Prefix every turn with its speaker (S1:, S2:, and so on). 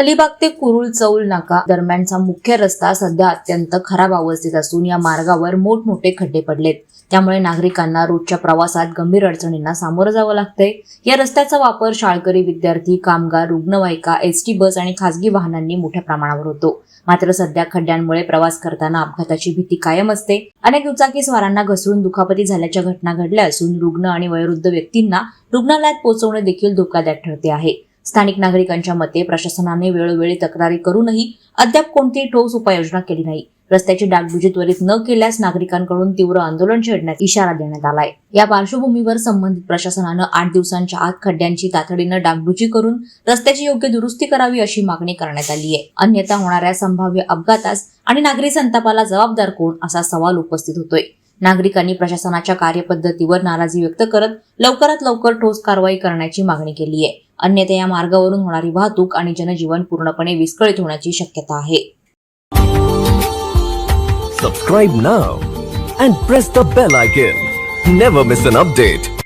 S1: अलिबाग ते कुरुल चौल नाका दरम्यानचा मुख्य रस्ता सध्या अत्यंत खराब अवस्थेत असून या मार्गावर मोठमोठे खड्डे पडलेत. त्यामुळे नागरिकांना रोजच्या प्रवासात गंभीर अडचणींना सामोरं जावं लागतंय. या रस्त्याचा वापर शाळकरी विद्यार्थी कामगार रुग्णवाहिका एसटी बस आणि खासगी वाहनांनी मोठ्या प्रमाणावर होतो. मात्र सध्या खड्ड्यांमुळे प्रवास करताना अपघाताची भीती कायम असते. अनेक दुचाकी स्वारांना घसरून दुखापती झाल्याच्या घटना घडल्या असून रुग्ण आणि वयोवृद्ध व्यक्तींना रुग्णालयात पोहोचवणे देखील धोकादायक ठरते आहे. स्थानिक नागरिकांच्या मते प्रशासनाने वेळोवेळी तक्रारी करूनही अद्याप कोणतीही ठोस उपाययोजना केली नाही. रस्त्याची डागडुजी त्वरित न केल्यास नागरिकांकडून तीव्र आंदोलन छेडण्यात इशारा देण्यात आलाय. या पार्श्वभूमीवर संबंधित प्रशासनानं आठ दिवसांच्या आत खड्ड्यांची तातडीनं डागडुजी करून रस्त्याची योग्य दुरुस्ती करावी अशी मागणी करण्यात आली आहे. अन्यथा होणाऱ्या संभाव्य अपघातास आणि नागरी संतापाला जबाबदार कोण असा सवाल उपस्थित होतोय. नागरिकांनी प्रशासनाच्या कार्यपद्धतीवर नाराजी व्यक्त करत लवकरात लवकर ठोस कारवाई करण्याची मागणी केली आहे. अन्यथा या मार्गावरून होणारी वाहतूक आणि जनजीवन पूर्णपणे विस्कळीत होण्याची शक्यता आहे.
S2: Subscribe now and press the bell icon never miss an update